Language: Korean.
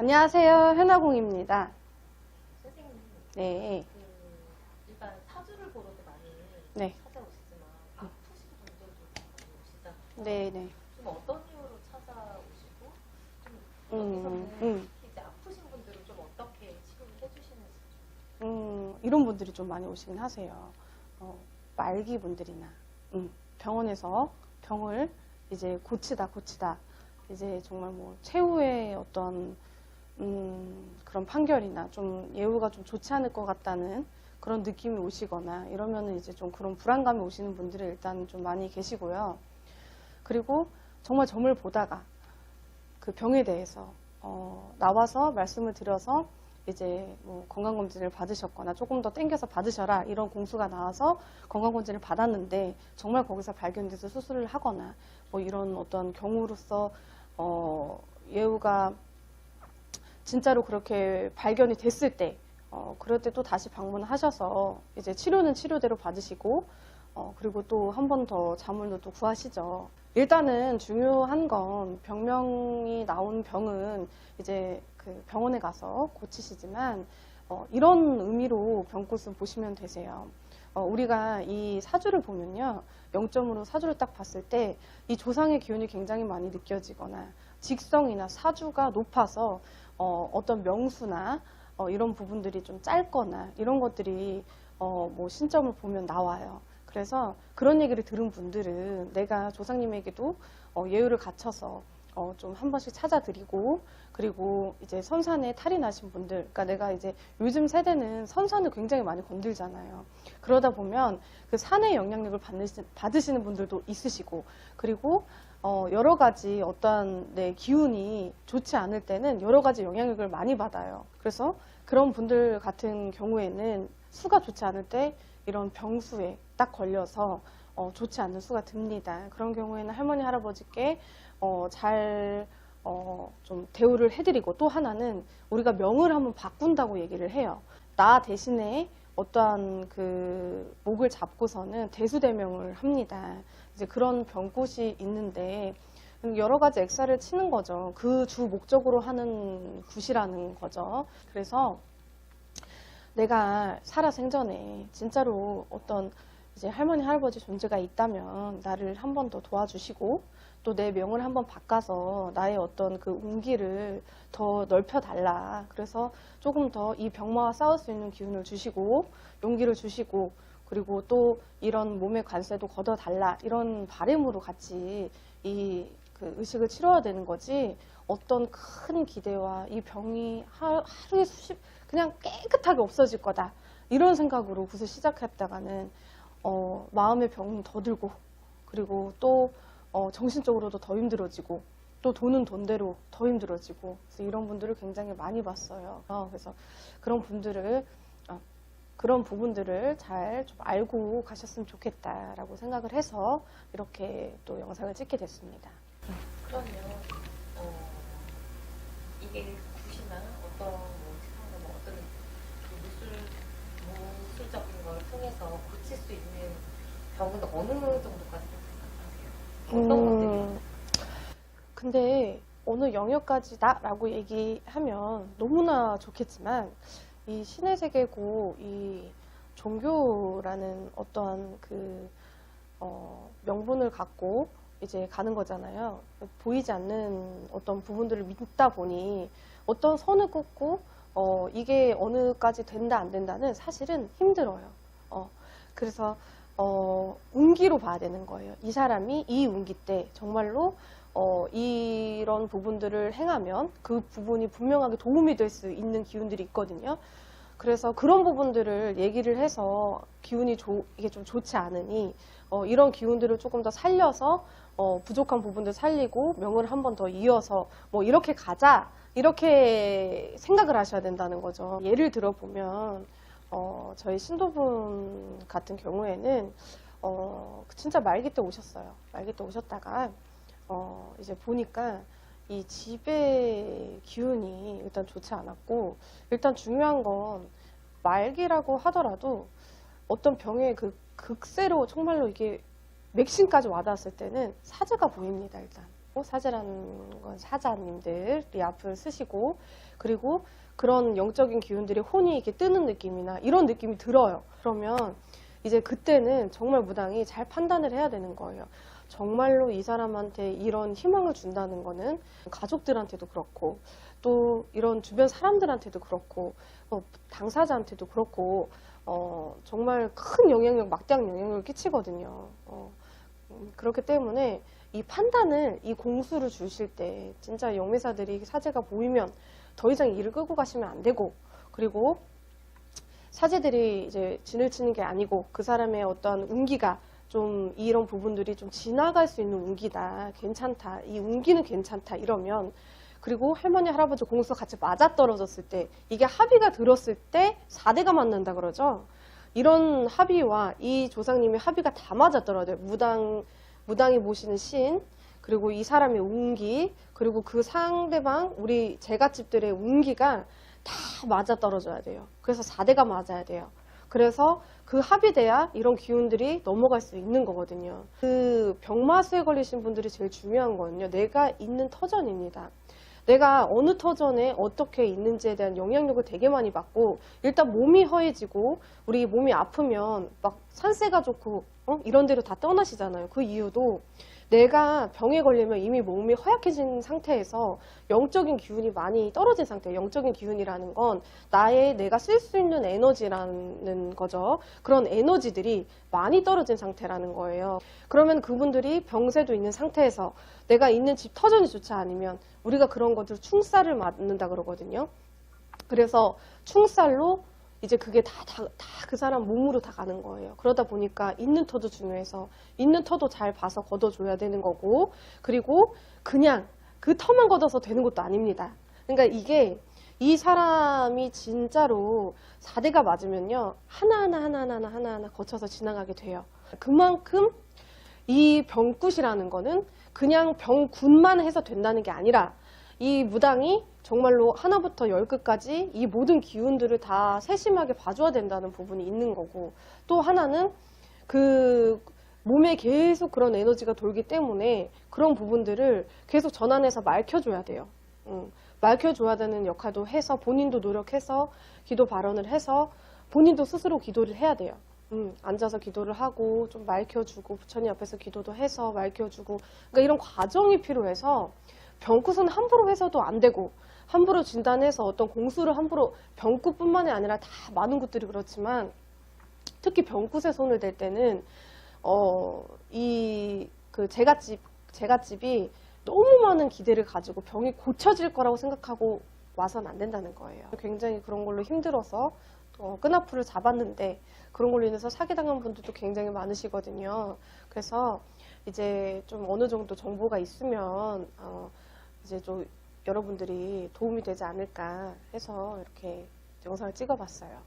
안녕하세요. 현아공입니다. 선생님, 네. 그 일단 사주를 보러도 많이 네. 찾아오시지만 아프신 분들도 오시잖아요. 네, 네. 좀 어떤 이유로 찾아오시고 좀 음, 여기서는 음. 이제 아프신 분들은 좀 어떻게 치료를 해주시는지 음, 이런 분들이 좀 많이 오시긴 하세요. 어, 말기 분들이나, 음, 병원에서 병을 이제 고치다, 고치다. 이제 정말 뭐, 최후의 어떤, 음, 그런 판결이나 좀 예후가 좀 좋지 않을 것 같다는 그런 느낌이 오시거나 이러면은 이제 좀 그런 불안감이 오시는 분들이 일단 좀 많이 계시고요. 그리고 정말 점을 보다가 그 병에 대해서 어, 나와서 말씀을 드려서 이제 뭐 건강검진을 받으셨거나 조금 더 땡겨서 받으셔라 이런 공수가 나와서 건강검진을 받았는데 정말 거기서 발견돼서 수술을 하거나 뭐 이런 어떤 경우로서 어, 예후가 진짜로 그렇게 발견이 됐을 때 어, 그럴 때 또 다시 방문하셔서 이제 치료는 치료대로 받으시고 어, 그리고 또 한 번 더 자문도 또 구하시죠. 일단은 중요한 건 병명이 나온 병은 이제 그 병원에 가서 고치시지만 어, 이런 의미로 병꽃은 보시면 되세요. 어, 우리가 이 사주를 보면요. 0점으로 사주를 딱 봤을 때 이 조상의 기운이 굉장히 많이 느껴지거나 직성이나 사주가 높아서 어, 어떤 명수나 어, 이런 부분들이 좀 짧거나 이런 것들이 어, 뭐 신점을 보면 나와요. 그래서 그런 얘기를 들은 분들은 내가 조상님에게도 어, 예우를 갖춰서 어, 좀 한 번씩 찾아드리고 그리고 이제 선산에 탈이 나신 분들, 그러니까 내가 이제 요즘 세대는 선산을 굉장히 많이 건들잖아요. 그러다 보면 그 산의 영향력을 받으시, 받으시는 분들도 있으시고 그리고 어, 여러 가지 어떠한 내 기운이 좋지 않을 때는 여러 가지 영향력을 많이 받아요. 그래서 그런 분들 같은 경우에는 수가 좋지 않을 때 이런 병수에 딱 걸려서 어, 좋지 않은 수가 듭니다. 그런 경우에는 할머니 할아버지께 어, 잘 어, 좀 대우를 해드리고 또 하나는 우리가 명을 한번 바꾼다고 얘기를 해요. 나 대신에 어떠한 그 목을 잡고서는 대수대명을 합니다. 이제 그런 병꽃이 있는데 여러 가지 액사를 치는 거죠. 그 주 목적으로 하는 굿이라는 거죠. 그래서 내가 살아 생전에 진짜로 어떤 이제 할머니 할아버지 존재가 있다면 나를 한 번 더 도와주시고 또 내 명을 한 번 바꿔서 나의 어떤 그 운기를 더 넓혀 달라. 그래서 조금 더 이 병마와 싸울 수 있는 기운을 주시고 용기를 주시고 그리고 또 이런 몸의 관세도 걷어 달라. 이런 바램으로 같이 이 그 의식을 치러야 되는 거지. 어떤 큰 기대와 이 병이 하, 하루에 수십 그냥 깨끗하게 없어질 거다. 이런 생각으로 굿을 시작했다가는 어, 마음의 병은 더 들고 그리고 또 어, 정신적으로도 더 힘들어지고 또 돈은 돈대로 더 힘들어지고 그래서 이런 분들을 굉장히 많이 봤어요. 어, 그래서 그런 분들을 어, 그런 부분들을 잘 좀 알고 가셨으면 좋겠다라고 생각을 해서 이렇게 또 영상을 찍게 됐습니다. 그러면 어, 이게 굿이나 어떤 뭐 식상과 뭐 어떤 그 무술 무술적인 걸 통해서 고칠 수 있는 병은 어느 정도까지 생각하세요? 어떤 것들이 음, 근데 어느 영역까지다라고 얘기하면 너무나 좋겠지만 이 신의 세계고 이 종교라는 어떠한 그 어, 명분을 갖고 이제 가는 거잖아요. 보이지 않는 어떤 부분들을 믿다 보니 어떤 선을 긋고 어, 이게 어느까지 된다 안 된다는 사실은 힘들어요. 어, 그래서 어, 운기로 봐야 되는 거예요. 이 사람이 이 운기 때 정말로 어, 이런 부분들을 행하면 그 부분이 분명하게 도움이 될 수 있는 기운들이 있거든요. 그래서 그런 부분들을 얘기를 해서 기운이 좋- 이게 좀 좋지 않으니 어, 이런 기운들을 조금 더 살려서 어, 부족한 부분들 살리고 명을 한 번 더 이어서 뭐 이렇게 가자 이렇게 생각을 하셔야 된다는 거죠. 예를 들어 보면 어, 저희 신도분 같은 경우에는 어, 진짜 말기 때 오셨어요. 말기 때 오셨다가 어, 이제 보니까 이 집의 기운이 일단 좋지 않았고 일단 중요한 건 말기라고 하더라도 어떤 병의 그 극세로 정말로 이게 맥심까지 와닿았을 때는 사제가 보입니다 일단 사제라는 건 사자님들이 앞을 쓰시고 그리고 그런 영적인 기운들이 혼이 이렇게 뜨는 느낌이나 이런 느낌이 들어요. 그러면 이제 그때는 정말 무당이 잘 판단을 해야 되는 거예요. 정말로 이 사람한테 이런 희망을 준다는 거는 가족들한테도 그렇고 또 이런 주변 사람들한테도 그렇고 어, 당사자한테도 그렇고 어, 정말 큰 영향력, 막대한 영향력을 끼치거든요. 어, 음, 그렇기 때문에 이 판단을, 이 공수를 주실 때 진짜 영매사들이 사제가 보이면 더 이상 일을 끌고 가시면 안 되고 그리고 사제들이 이제 진을 치는 게 아니고 그 사람의 어떤 운기가 좀 이런 부분들이 좀 지나갈 수 있는 운기다. 괜찮다. 이 운기는 괜찮다. 이러면 그리고 할머니, 할아버지 공수 같이 맞아 떨어졌을 때 이게 합의가 들었을 때 4대가 맞는다 그러죠. 이런 합의와 이 조상님의 합의가 다 떨어져요. 무당, 무당이 모시는 신, 그리고 이 사람의 운기, 그리고 그 상대방, 우리 제갓집들의 운기가 다 맞아 떨어져야 돼요. 그래서 4대가 맞아야 돼요. 그래서 그 합의돼야 이런 기운들이 넘어갈 수 있는 거거든요. 그 병마수에 걸리신 분들이 제일 중요한 거는요. 내가 있는 터전입니다. 내가 어느 터전에 어떻게 있는지에 대한 영향력을 되게 많이 받고 일단 몸이 허해지고 우리 몸이 아프면 막 산세가 좋고 어? 이런 데로 다 떠나시잖아요. 그 이유도 내가 병에 걸리면 이미 몸이 허약해진 상태에서 영적인 기운이 많이 떨어진 상태예요. 영적인 기운이라는 건 나의 내가 쓸 수 있는 에너지라는 거죠. 그런 에너지들이 많이 떨어진 상태라는 거예요. 그러면 그분들이 병세도 있는 상태에서 내가 있는 집 터전이 좋지 않으면 우리가 그런 것들 충살을 맞는다 그러거든요. 그래서 충살로 이제 그게 다그 사람 몸으로 다 가는 거예요. 그러다 보니까 있는 터도 중요해서 있는 터도 잘 봐서 걷어줘야 되는 거고 그리고 그냥 그 터만 걷어서 되는 것도 아닙니다. 그러니까 이게 이 사람이 진짜로 4대가 맞으면요. 하나하나 하나하나 하나하나 거쳐서 지나가게 돼요. 그만큼 이 병굿이라는 거는 그냥 병굿만 해서 된다는 게 아니라 이 무당이 정말로 하나부터 열 끝까지 이 모든 기운들을 다 세심하게 봐줘야 된다는 부분이 있는 거고 또 하나는 그 몸에 계속 그런 에너지가 돌기 때문에 그런 부분들을 계속 전환해서 맑혀줘야 돼요. 음, 맑혀줘야 되는 역할도 해서 본인도 노력해서 기도 발언을 해서 본인도 스스로 기도를 해야 돼요. 음, 앉아서 기도를 하고 좀 맑혀주고 부처님 앞에서 기도도 해서 맑혀주고 그러니까 이런 과정이 필요해서 병굿은 함부로 해서도 안 되고 함부로 진단해서 어떤 공수를 함부로 병굿뿐만이 아니라 다 많은 것들이 그렇지만 특히 병굿에 손을 댈 때는 어, 이 그 제갓집 제갓집이 너무 많은 기대를 가지고 병이 고쳐질 거라고 생각하고 와선 안 된다는 거예요. 굉장히 그런 걸로 힘들어서 어, 끈앞풀을 잡았는데 그런 걸로 인해서 사기당한 분들도 굉장히 많으시거든요. 그래서 이제 좀 어느 정도 정보가 있으면 어, 이제 좀 여러분들이 도움이 되지 않을까 해서 이렇게 영상을 찍어봤어요.